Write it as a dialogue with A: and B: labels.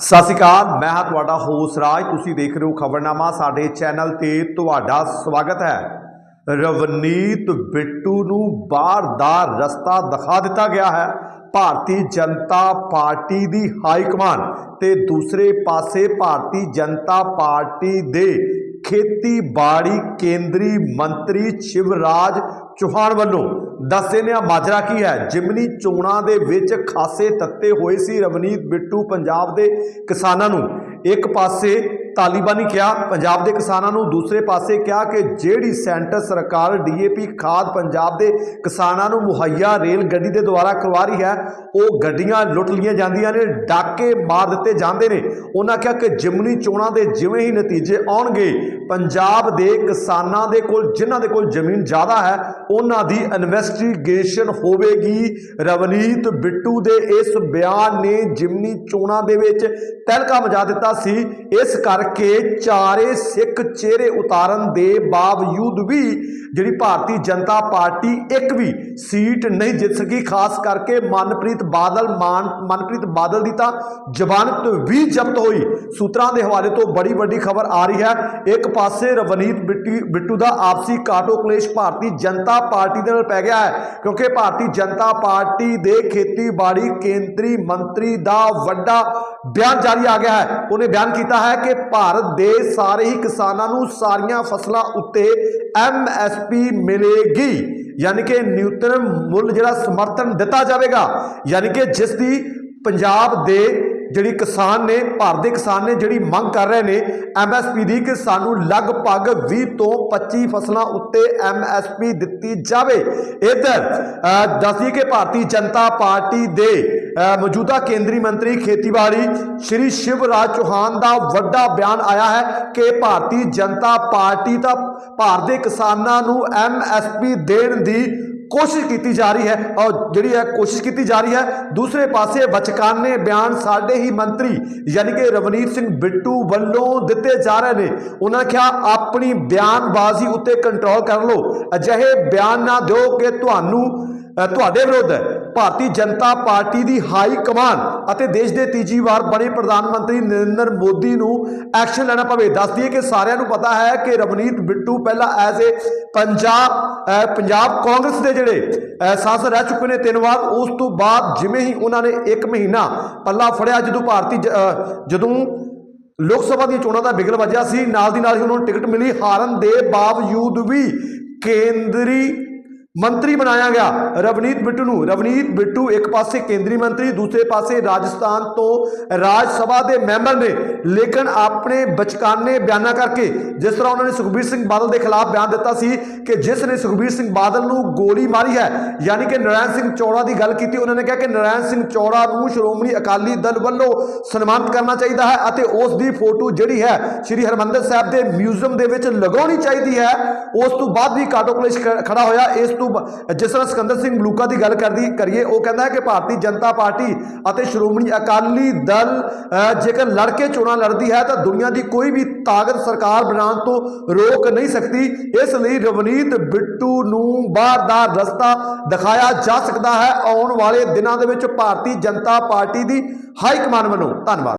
A: ਸਤਿ ਸ਼੍ਰੀ ਅਕਾਲ, ਮੈਂ ਹਾਂ ਤੁਹਾਡਾ ਹੋਸ ਰਾਜ। ਤੁਸੀਂ ਦੇਖ ਰਹੇ ਹੋ ਖਬਰਨਾਮਾ, ਸਾਡੇ ਚੈਨਲ ਤੇ ਤੁਹਾਡਾ ਸਵਾਗਤ ਹੈ। ਰਵਨੀਤ ਬਿੱਟੂ ਨੂੰ ਬਾਹਰ ਦਾ ਰਸਤਾ ਦਿਖਾ ਦਿੱਤਾ ਗਿਆ ਹੈ। ਭਾਰਤੀ ਜਨਤਾ ਪਾਰਟੀ ਦੀ ਹਾਈ ਕਮਾਨ ਤੇ ਦੂਸਰੇ ਪਾਸੇ ਭਾਰਤੀ ਜਨਤਾ ਪਾਰਟੀ ਦੇ ਖੇਤੀਬਾੜੀ ਕੇਂਦਰੀ ਮੰਤਰੀ ਸ਼ਿਵਰਾਜ ਚੌਹਾਨ ਵੱਲੋਂ ਦੱਸ ਦਿੰਦੇ ਆ ਮਾਜਰਾ ਕੀ ਹੈ? ਜਿਮਨੀ ਚੋਣਾਂ ਦੇ ਵਿੱਚ ਖਾਸੇ ਤੱਤੇ ਹੋਏ ਸੀ ਰਵਨੀਤ ਬਿੱਟੂ ਪੰਜਾਬ ਦੇ ਕਿਸਾਨਾਂ ਨੂੰ। ਇੱਕ ਪਾਸੇ ਤਾਲਿਬਾਨੀ ਕਿਹਾ, ਪੰਜਾਬ ਦੇ ਕਿਸਾਨਾਂ ਨੂੰ ਦੂਸਰੇ ਪਾਸੇ ਕਿਹਾ ਕਿ ਜਿਹੜੀ ਸੈਂਟਰ ਸਰਕਾਰ ਡੀਏਪੀ ਖਾਦ ਪੰਜਾਬ ਦੇ ਕਿਸਾਨਾਂ ਨੂੰ ਮੁਹੱਈਆ ਰੇਲ ਗੱਡੀ ਦੇ ਦੁਆਰਾ ਕਰਵਾ ਰਹੀ ਹੈ, ਉਹ ਗੱਡੀਆਂ ਲੁੱਟ ਲੀਆਂ ਜਾਂਦੀਆਂ ਨੇ, ਡਾਕੇ ਮਾਰ ਦਿੱਤੇ ਜਾਂਦੇ ਨੇ। ਉਹਨਾਂ ਕਿਹਾ ਕਿ ਜਿਮਨੀ ਚੋਣਾਂ ਦੇ ਜਿਵੇਂ ਹੀ ਨਤੀਜੇ ਆਉਣਗੇ, ਪੰਜਾਬ ਦੇ ਕਿਸਾਨਾਂ ਦੇ ਕੋਲ, ਜਿਨ੍ਹਾਂ ਦੇ ਕੋਲ ਜ਼ਮੀਨ ਜ਼ਿਆਦਾ ਹੈ, ਉਹਨਾਂ ਦੀ ਇਨਵੈਸਟੀਗੇਸ਼ਨ ਹੋਵੇਗੀ। ਰਵਨੀਤ ਬਿੱਟੂ ਦੇ ਇਸ ਬਿਆਨ ਨੇ ਜਿਮਨੀ ਚੋਣਾਂ ਦੇ ਵਿੱਚ ਤਹਿਲਕਾ ਮਚਾ ਦਿੱਤਾ ਸੀ। ਇਸ ਕਰਕੇ ਚਾਰੇ ਸਿੱਖ ਚਿਹਰੇ ਉਤਾਰਨ ਦੇ ਬਾਵਜੂਦ ਵੀ ਜਿਹੜੀ ਭਾਰਤੀ ਜਨਤਾ ਪਾਰਟੀ ਇੱਕ ਵੀ ਸੀਟ ਨਹੀਂ ਜਿੱਤ ਸਕੀ, ਖਾਸ ਕਰਕੇ ਮਨਪ੍ਰੀਤ ਬਾਦਲ, ਮਾਨ, ਮਨਪ੍ਰੀਤ ਬਾਦਲ ਦੀ ਤਾਂ ਜ਼ਬਾਨਤ ਵੀ ਜ਼ਬਤ ਹੋਈ। ਸੂਤਰਾਂ ਦੇ ਹਵਾਲੇ ਤੋਂ ਬੜੀ ਵੱਡੀ ਖਬਰ ਆ ਰਹੀ ਹੈ। ਇੱਕ ਪਾਸੇ ਰਵਨੀਤ ਬਿੱਟੀ, ਬਿੱਟੂ ਦਾ ਆਪਸੀ ਕਾਟੋ ਕਲੇਸ਼ ਭਾਰਤੀ ਜਨਤਾ ਪਾਰਟੀ ਦੇ ਨਾਲ ਪੈ ਗਿਆ ਹੈ, ਕਿਉਂਕਿ ਭਾਰਤੀ ਜਨਤਾ ਪਾਰਟੀ ਦੇ ਖੇਤੀਬਾੜੀ ਕੇਂਦਰੀ ਮੰਤਰੀ ਦਾ ਵੱਡਾ ਬਿਆਨ ਜਾਰੀ ਆ ਗਿਆ ਹੈ। ਉਹਨੇ ਬਿਆਨ ਕੀਤਾ ਹੈ ਕਿ ਭਾਰਤ ਦੇ ਸਾਰੇ ਹੀ ਕਿਸਾਨਾਂ ਨੂੰ ਸਾਰੀਆਂ ਫਸਲਾਂ ਉੱਤੇ ਐਮਐਸਪੀ ਮਿਲੇਗੀ। ਯਾਨੀ ਕਿ ਨਿਊਤਨ ਮੁੱਲ ਜਿਹੜਾ ਸਮਰਥਨ ਦਿੱਤਾ ਜਾਵੇਗਾ। ਯਾਨੀ ਕਿ ਜਿਸ ਦੀ ਪੰਜਾਬ ਦੇ ਜਿਹੜੀ ਕਿਸਾਨ ਨੇ, ਭਾਰਤ ਦੇ ਕਿਸਾਨ ਨੇ ਜਿਹੜੀ ਮੰਗ ਕਰ ਰਹੇ ਨੇ ਐਮਐਸਪੀ ਦੀ ਕਿ ਸਾਨੂੰ ਲਗਭਗ 20 ਤੋਂ 25 ਫਸਲਾਂ ਉੱਤੇ ਐਮਐਸਪੀ ਦਿੱਤੀ ਜਾਵੇ। ਇਧਰ ਦੱਸਦੀ ਕਿ ਭਾਰਤੀ ਜਨਤਾ ਪਾਰਟੀ ਦੇ ਮੌਜੂਦਾ ਕੇਂਦਰੀ ਮੰਤਰੀ ਖੇਤੀਬਾੜੀ ਸ਼੍ਰੀ ਸ਼ਿਵਰਾਜ ਚੌਹਾਨ ਦਾ ਵੱਡਾ ਬਿਆਨ ਆਇਆ ਹੈ ਕਿ ਭਾਰਤੀ ਜਨਤਾ ਪਾਰਟੀ ਦਾ ਭਾਰਤ ਦੇ ਕਿਸਾਨਾਂ ਨੂੰ ਐਮਐਸਪੀ ਦੇਣ ਦੀ ਕੋਸ਼ਿਸ਼ ਕੀਤੀ ਜਾ ਰਹੀ ਹੈ ਔਰ ਜਿਹੜੀ ਹੈ ਕੋਸ਼ਿਸ਼ ਕੀਤੀ ਜਾ ਰਹੀ ਹੈ। ਦੂਸਰੇ ਪਾਸੇ ਬਚਕਾਨੇ ਬਿਆਨ ਸਾਡੇ ਹੀ ਮੰਤਰੀ ਯਾਨੀ ਕਿ ਰਵਨੀਤ ਸਿੰਘ ਬਿੱਟੂ ਵੱਲੋਂ ਦਿੱਤੇ ਜਾ ਰਹੇ ਨੇ। ਉਹਨਾਂ ਕਿਹਾ, ਆਪਣੀ ਬਿਆਨਬਾਜ਼ੀ ਉੱਤੇ ਕੰਟਰੋਲ ਕਰ ਲਓ। ਅਜਿਹੇ ਬਿਆਨ ਨਾ ਦਿਓ ਕਿ ਤੁਹਾਨੂੰ ਤੁਹਾਡੇ ਵਿਰੁੱਧ ਭਾਰਤੀ ਜਨਤਾ ਪਾਰਟੀ ਦੀ ਹਾਈ ਕਮਾਨ ਅਤੇ ਦੇਸ਼ ਦੇ ਤੀਜੀ ਵਾਰ ਬਣੇ ਪ੍ਰਧਾਨ ਮੰਤਰੀ ਨਰਿੰਦਰ ਮੋਦੀ ਨੂੰ ਐਕਸ਼ਨ ਲੈਣਾ ਪਵੇ। ਦੱਸ ਦਈਏ ਕਿ ਸਾਰਿਆਂ ਨੂੰ ਪਤਾ ਹੈ ਕਿ ਰਵਨੀਤ ਬਿੱਟੂ ਪਹਿਲਾਂ ਐਜ਼ ਏ ਪੰਜਾਬ ਪੰਜਾਬ ਕਾਂਗਰਸ ਦੇ ਜਿਹੜੇ ਸਾਂਸਦ ਰਹਿ ਚੁੱਕੇ ਨੇ ਤਿੰਨ ਵਾਰ। ਉਸ ਤੋਂ ਬਾਅਦ ਜਿਵੇਂ ਹੀ ਉਹਨਾਂ ਨੇ 1 ਮਹੀਨਾ ਪੱਲਾ ਫੜਿਆ, ਜਦੋਂ ਭਾਰਤੀ ਜਦੋਂ ਲੋਕ ਸਭਾ ਦੀਆਂ ਚੋਣਾਂ ਦਾ ਬਿਗਲ ਵੱਜਿਆ ਸੀ, ਨਾਲ ਦੀ ਨਾਲ ਹੀ ਉਹਨਾਂ ਨੂੰ ਟਿਕਟ ਮਿਲੀ। ਹਾਰਨ ਦੇ ਬਾਵਜੂਦ ਵੀ ਕੇਂਦਰੀ ਮੰਤਰੀ ਬਣਾਇਆ ਗਿਆ। ਰਵਨੀਤ ਬਿੱਟੂ ਨੂੰ। ਰਵਨੀਤ ਬਿੱਟੂ ਇੱਕ ਪਾਸੇ ਕੇਂਦਰੀ ਮੰਤਰੀ, ਦੂਸਰੇ ਪਾਸੇ ਰਾਜਸਥਾਨ ਤੋਂ ਰਾਜ ਸਭਾ ਦੇ ਮੈਂਬਰ ਨੇ। ਲੇਕਿਨ ਆਪਣੇ ਬਚਕਾਨੇ ਬਿਆਨਾਂ ਕਰਕੇ, ਜਿਸ ਤਰ੍ਹਾਂ ਉਹਨਾਂ ਨੇ ਸੁਖਬੀਰ ਸਿੰਘ ਬਾਦਲ ਦੇ ਖਿਲਾਫ ਬਿਆਨ ਦਿੱਤਾ ਸੀ ਕਿ ਜਿਸ ਨੇ ਸੁਖਬੀਰ ਸਿੰਘ ਬਾਦਲ ਨੂੰ ਗੋਲੀ ਮਾਰੀ ਹੈ, ਯਾਨੀ ਕਿ ਨਰਾਇਣ ਸਿੰਘ ਚੌੜਾ ਦੀ ਗੱਲ ਕੀਤੀ, ਉਹਨਾਂ ਨੇ ਕਿਹਾ ਕਿ ਨਰਾਇਣ ਸਿੰਘ ਚੌੜਾ ਨੂੰ ਸ਼੍ਰੋਮਣੀ ਅਕਾਲੀ ਦਲ ਵੱਲੋਂ ਸਨਮਾਨਿਤ ਕਰਨਾ ਚਾਹੀਦਾ ਹੈ ਅਤੇ ਉਸ ਦੀ ਫੋਟੋ ਜਿਹੜੀ ਹੈ ਸ੍ਰੀ ਹਰਮੰਦਰ ਸਾਹਿਬ ਦੇ ਮਿਊਜ਼ੀਅਮ ਦੇ ਵਿੱਚ ਲਗਾਉਣੀ ਚਾਹੀਦੀ ਹੈ। ਉਸ ਤੋਂ ਬਾਅਦ ਵੀ ਕਾਟੋ ਕਲੇਸ਼ ਖ- ਖੜਾ ਹੋਇਆ। ਇਸ ਤੋਂ ਬ- ਜਿਸ ਤਰ੍ਹਾਂ ਸਿਕੰਦਰ ਸਿੰਘ ਮਲੂਕਾ ਦੀ ਗੱਲ ਕਰਦੀ ਕਰੀਏ, ਉਹ ਕਹਿੰਦਾ ਹੈ ਕਿ ਭਾਰਤੀ ਜਨਤਾ ਪਾਰਟੀ ਅਤੇ ਸ਼੍ਰੋਮਣੀ ਅਕਾਲੀ ਦਲ ਜੇਕਰ ਲੜ ਕੇ ਚੋਣਾਂ ਲੜਦੀ ਹੈ, ਤਾਂ ਦੁਨੀਆ ਦੀ ਕੋਈ ਵੀ ਤਾਕਤ ਸਰਕਾਰ ਬਣਾਉਣ ਤੋਂ ਰੋਕ ਨਹੀਂ ਸਕਦੀ। ਇਸ ਲਈ ਰਵਨੀਤ ਬਿੱਟੂ ਨੂੰ ਬਾਹਰ ਦਾ ਰਸਤਾ ਦਿਖਾਇਆ ਜਾ ਸਕਦਾ ਹੈ। ਆਉਣ ਵਾਲੇ ਦਿਨਾਂ ਦੇ ਵਿੱਚ ਭਾਰਤੀ ਜਨਤਾ ਪਾਰਟੀ ਦੀ ਹਾਈ ਕਮਾਨ ਵੱਲੋਂ ਧੰਨਵਾਦ।